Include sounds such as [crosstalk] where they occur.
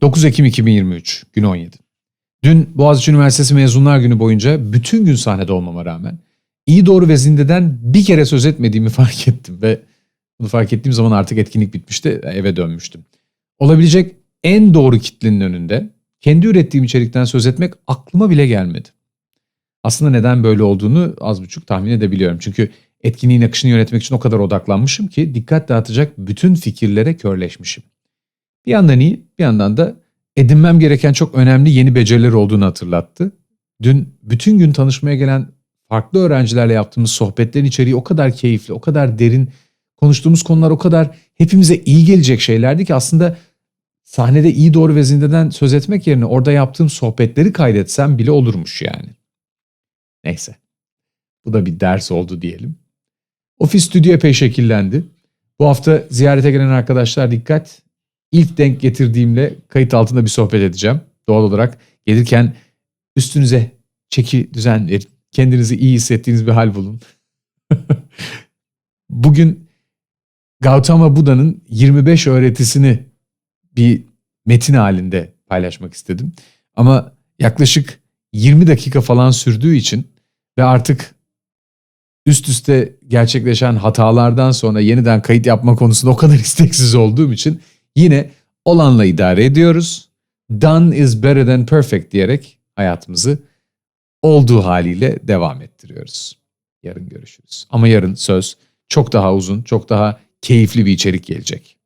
9 Ekim 2023 gün 17. Dün Boğaziçi Üniversitesi mezunlar günü boyunca bütün gün sahnede olmama rağmen iyi doğru ve zindeden bir kere söz etmediğimi [laughs] fark ettim ve bunu fark ettiğim zaman artık etkinlik bitmişti eve dönmüştüm. Olabilecek en doğru kitlenin önünde kendi ürettiğim içerikten söz etmek aklıma bile gelmedi. Aslında neden böyle olduğunu az buçuk tahmin edebiliyorum. Çünkü etkinliğin akışını yönetmek için o kadar odaklanmışım ki dikkat dağıtacak bütün fikirlere körleşmişim. Bir yandan iyi, bir yandan da edinmem gereken çok önemli yeni beceriler olduğunu hatırlattı. Dün bütün gün tanışmaya gelen farklı öğrencilerle yaptığımız sohbetlerin içeriği o kadar keyifli, o kadar derin, konuştuğumuz konular o kadar hepimize iyi gelecek şeylerdi ki aslında sahnede iyi doğru ve zindeden söz etmek yerine orada yaptığım sohbetleri kaydetsem bile olurmuş yani. Neyse. Bu da bir ders oldu diyelim. Ofis stüdyo epey şekillendi. Bu hafta ziyarete gelen arkadaşlar dikkat. İlk denk getirdiğimle kayıt altında bir sohbet edeceğim. Doğal olarak gelirken üstünüze çeki düzen verin. Kendinizi iyi hissettiğiniz bir hal bulun. [laughs] Bugün Gautama Buda'nın 25 öğretisini bir metin halinde paylaşmak istedim. Ama yaklaşık 20 dakika falan sürdüğü için ve artık üst üste gerçekleşen hatalardan sonra yeniden kayıt yapma konusunda o kadar [laughs] isteksiz olduğum için yine olanla idare ediyoruz. Done is better than perfect diyerek hayatımızı olduğu haliyle devam ettiriyoruz. Yarın görüşürüz. Ama yarın söz çok daha uzun, çok daha keyifli bir içerik gelecek.